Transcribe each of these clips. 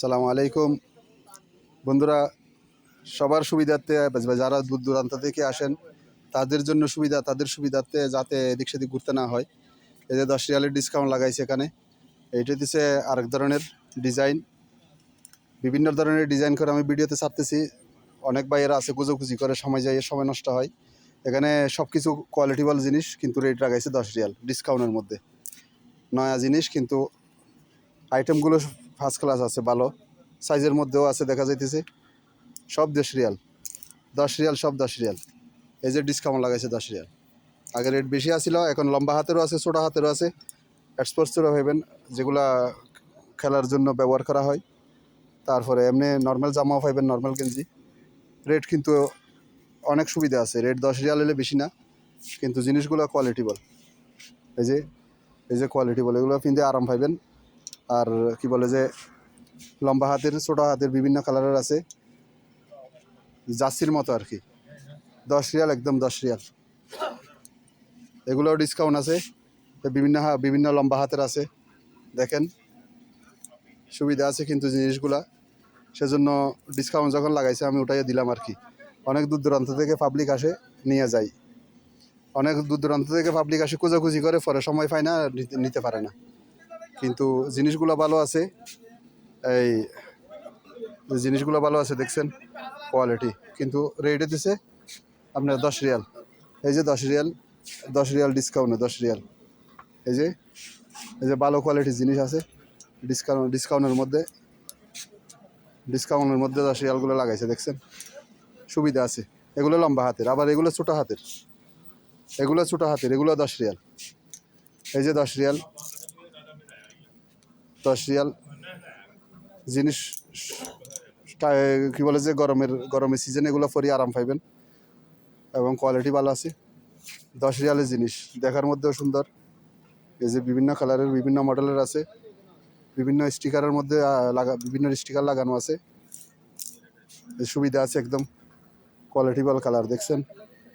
সালামু আলাইকুম। বন্ধুরা, সবার সুবিধার্থে যারা দূর দূরান্ত থেকে আসেন, তাদের জন্য সুবিধা, তাদের সুবিধার্থে যাতে এদিক সেদিক ঘুরতে না হয়। এই যে দশ রিয়ালের ডিসকাউন্ট লাগাইছে এখানে। এইটা দিচ্ছে আরেক ধরনের ডিজাইন বিভিন্ন ধরনের ডিজাইন করে আমি ভিডিওতে ছাড়তেছি। অনেক ভাইয়েরা আছে কুজোকুজি করে, সময় যায় সময় নষ্ট হয়। এখানে সব কিছু কোয়ালিটিবল জিনিস, কিন্তু রেট লাগাইছে দশ রিয়াল ডিসকাউন্টের মধ্যে। নয়া জিনিস, কিন্তু আইটেমগুলো ফার্স্ট ক্লাস আছে, ভালো। সাইজের মধ্যেও আছে, দেখা যাইতেছে। সব দশ রিয়াল। দশ রিয়াল, সব দশ রিয়াল। এই যে ডিসকাউন্ট লাগাইছে দশ রিয়াল। আগে রেট বেশি আসছিল এখন লম্বা হাতেরও আছে, ছোটো হাতেরও আছে। স্পোর্টসেরও ভাবেন যেগুলা খেলার জন্য ব্যবহার করা হয়। তারপরে এমনি নর্মাল জামাও পাইবেন নর্মাল গেঞ্জি। রেট কিন্তু অনেক সুবিধা আছে। রেট দশ রিয়াল হলে বেশি না, কিন্তু জিনিসগুলো কোয়ালিটিবল এই যে এই যে কোয়ালিটিবল এগুলো পিনতে আরাম পাইবেন। আর কি বলে যে, লম্বা হাতের, ছোটো হাতের বিভিন্ন কালারের আছে। জার্সির মতো আর কি। দশ রিয়াল, একদম দশ রিয়াল। এগুলোও ডিসকাউন্ট আছে। বিভিন্ন বিভিন্ন লম্বা হাতের আছে। দেখেন, সুবিধা আছে কিন্তু জিনিসগুলা। সেজন্য ডিসকাউন্ট যখন লাগাইছে, আমি ওটাই দিলাম আর কি। অনেক দূর দূরান্ত থেকে পাবলিক আসে, নিয়ে যায় অনেক দূর দূরান্ত থেকে পাবলিক আসে, খোঁজাখুঁজি করে, পরে সময় পায় না নিতে পারে না। কিন্তু জিনিসগুলো ভালো আছে। এই জিনিসগুলো ভালো আছে, দেখছেন? কোয়ালিটি কিন্তু রেটে দিছে আপনার দশ রিয়াল। এই যে দশ রিয়াল দশ রিয়াল ডিসকাউন্টে দশ রিয়াল। এই যে এই যে ভালো কোয়ালিটির জিনিস আছে ডিসকাউন্ট ডিসকাউন্টের মধ্যে ডিসকাউন্টের মধ্যে দশ রিয়ালগুলো লাগাইছে, দেখছেন? সুবিধা আছে। এগুলো লম্বা হাতের, আবার এগুলো ছোটো হাতের। এগুলো ছোটো হাতের, এগুলো দশ রিয়াল। এই যে দশ রিয়াল দশ রিয়াল জিনিস কি বলে যে গরমের গরমের সিজনে এগুলো পরি আরাম পাইবেন এবং কোয়ালিটি ভালো আছে। দশ রিয়ালের জিনিস, দেখার মধ্যেও সুন্দর। এই যে বিভিন্ন কালারের বিভিন্ন মডেলের আছে। বিভিন্ন স্টিকারের মধ্যে লাগা, বিভিন্ন স্টিকার লাগানো আছে। সুবিধা আছে একদম। কোয়ালিটিবল কালার দেখছেন?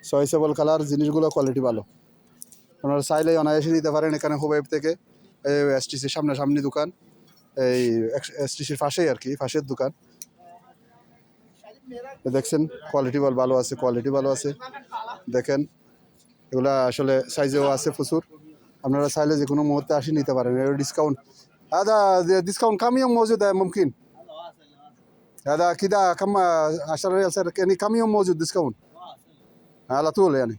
চয়েসেবল কালার জিনিসগুলো কোয়ালিটি ভালো। আপনারা চাইলে অনায়াসে নিতে পারেন এখানে হুবাইব থেকে। এসটিসির সামনাসামনি দোকান। এই এসটিসির পাশেই আর কি, পাশের দোকান। দেখছেন কোয়ালিটি বল ভালো আছে কোয়ালিটি ভালো আছে। দেখেন, এগুলা আসলে সাইজেও আছে প্রচুর। আপনারা চাইলে যে কোনো মুহূর্তে আসি নিতে পারেন। এর ডিসকাউন্ট দাদা ডিসকাউন্ট কামিও মজুদ হ্যাঁ মুমকিন? দাদা কিদা কাম আসার স্যার কেনি কামিও মজুদ ডিসকাউন্ট হ্যাঁ আলা তুল এই।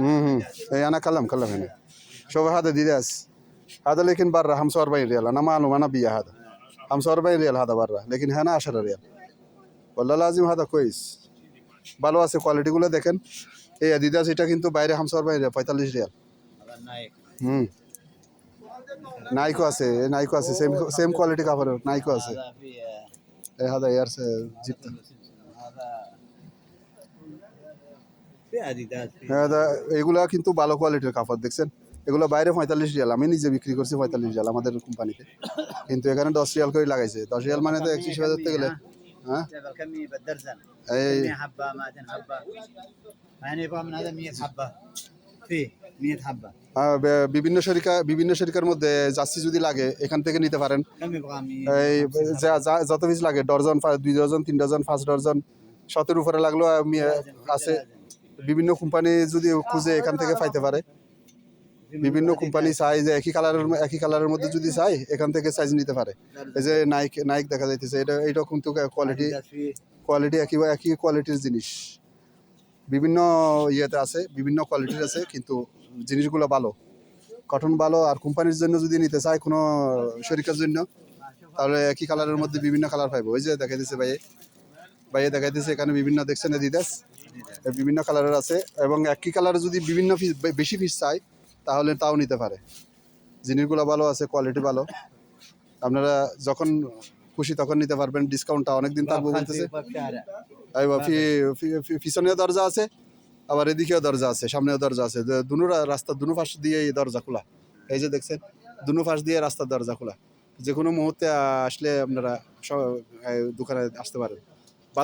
امم ايه انا كلم كلم هنا شوف هذا ديداس هذا لكن برا 45 ريال انا معلوم انا بيا هذا 45 ريال هذا برا لكن هنا 10 ريال والله لازم هذا كويس ভালো আছে কোয়ালিটিগুলো দেখেন এই অ্যাডিডাস এটা কিন্তু বাইরে হামসার বাইরে পঁয়তাল্লিশ রিয়াল হুম নাইকো আছে এই নাইকো আছে সেম সেম কোয়ালিটি কাপড়ের নাইকো আছে هذا في এই হাদা ইয়ার জিপটা হ্যাঁ দা এগুলা কিন্তু ভালো কোয়ালিটির কাপড় দেখছেন? এগুলো বাইরে পঁয়তাল্লিশ রিয়াল আমি নিজে বিক্রি করছি পঁয়তাল্লিশ রিয়াল আমাদের কোম্পানিতে। কিন্তু এখানে দশ রিয়াল করে লাগাইছে। দশ রিয়াল মানে তো একত্রিশ হাজার থেকে গেলে হ্যাঁ? হ্যাঁ, বিভিন্ন শরিকা বিভিন্ন সরিকার মধ্যে জার্সি যদি লাগে এখান থেকে নিতে পারেন। এই যত পিস লাগে ডর্জন দুই ডজন তিন ডজন পাঁচ ডর্জন শতের উপরে লাগল আছে। বিভিন্ন কোম্পানি যদি খুঁজে এখান থেকে পাইতে পারে। বিভিন্ন কোম্পানি চাই যে একই কালারের একই কালারের মধ্যে যদি চাই এখান থেকে সাইজ নিতে পারে। এই যে নাইক নাইক দেখা যাইতেছে, এটা এটা কিন্তু কোয়ালিটি কোয়ালিটি একই একই কোয়ালিটির জিনিস। বিভিন্ন ইয়েতে আছে, বিভিন্ন কোয়ালিটির আছে, কিন্তু জিনিসগুলো ভালো। কটন ভালো, আর কোম্পানির জন্য যদি নিতে চাই কোনো শরীরের জন্য, তাহলে একই কালারের মধ্যে বিভিন্ন কালার পাইবো। ওই যে দেখা দিচ্ছে ভাই বাইরে দেখা দিচ্ছে এখানে বিভিন্ন দেখছেন এদিদাস বিভিন্ন কালারের আছে এবং একই কালার যদি বিভিন্ন পিস বেশি ফিস চাই তাহলে তাও নিতে পারে। জিনিসগুলো ভালো আছে কোয়ালিটি ভালো। আপনারা যখন খুশি তখন নিতে পারবেন ডিসকাউন্টটা অনেকদিন থাকব বলতেছে। পিছনেও দরজা আছে আবার এদিকেও দরজা আছে সামনেও দরজা আছে। দুনো রাস্তা দুনো ফাঁস দিয়ে এই দরজা খোলা। এই যে দেখছেন দুনো ফাঁস দিয়ে রাস্তার দরজা খোলা। যে কোনো মুহূর্তে আসলে আপনারা সব দোকানে আসতে পারেন।